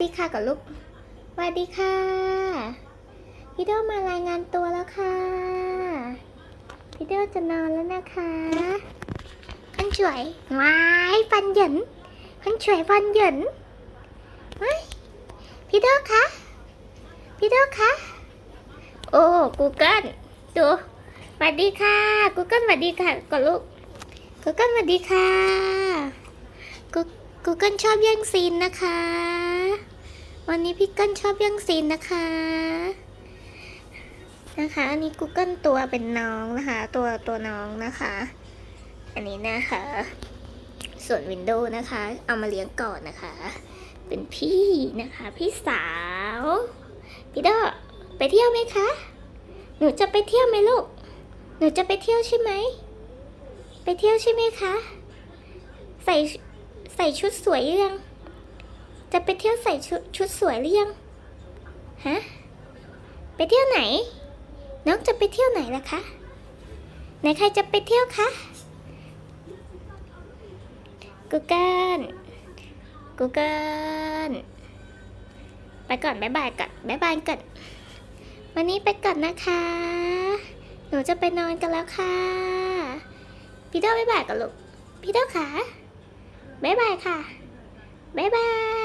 สวัสดีค่ะกับลูกสวัสดีค่ะ พี่โดมารายงานตัวแล้วค่ะ พี่โดจะนอนแล้วนะคะขันช่วยว้ายฟันหยินขันช่วยฟันหยินว้ายพี่โดคะ พี่โดคะ โอ้กูเกิลดูสวัสดีค่ะกูเกิลสวัสดีค่ะกับลูกกูเกิลสวัสดีค่ะกู กูเกิลชอบแย่งซีนนะคะ วันนี้พี่เกิ้ลชอบแย่งซีนนะคะ นะคะ อันนี้ Google ตัวเป็นน้องนะคะ ตัวตัวน้องนะคะ อันนี้นะคะ ส่วน Windows นะคะ เอามาเลี้ยงก่อนนะคะ เป็นพี่นะคะ พี่สาว พี่ดอไปเที่ยวไหมคะ หนูจะไปเที่ยวไหมลูก หนูจะไปเที่ยวใช่ไหม ไปเที่ยวใช่ไหมคะ ใส่ ใส่ชุดสวยหรือยัง จะไปเที่ยวใส่ชุดชุดสวยหรือยัง ฮะ ไปเที่ยวไหน น้องจะไปเที่ยวไหนล่ะคะ ไหนใครจะไปเที่ยวคะกูเกิลกูเกิลไปก่อนบายบายก่อนบายบายก่อนวันนี้ไปก่อนนะคะ หนูจะไปนอนกันแล้วค่ะ พี่เด้าบายบายก่อนลูก พี่เด้าขา บ๊ายบายค่ะ บ๊ายบาย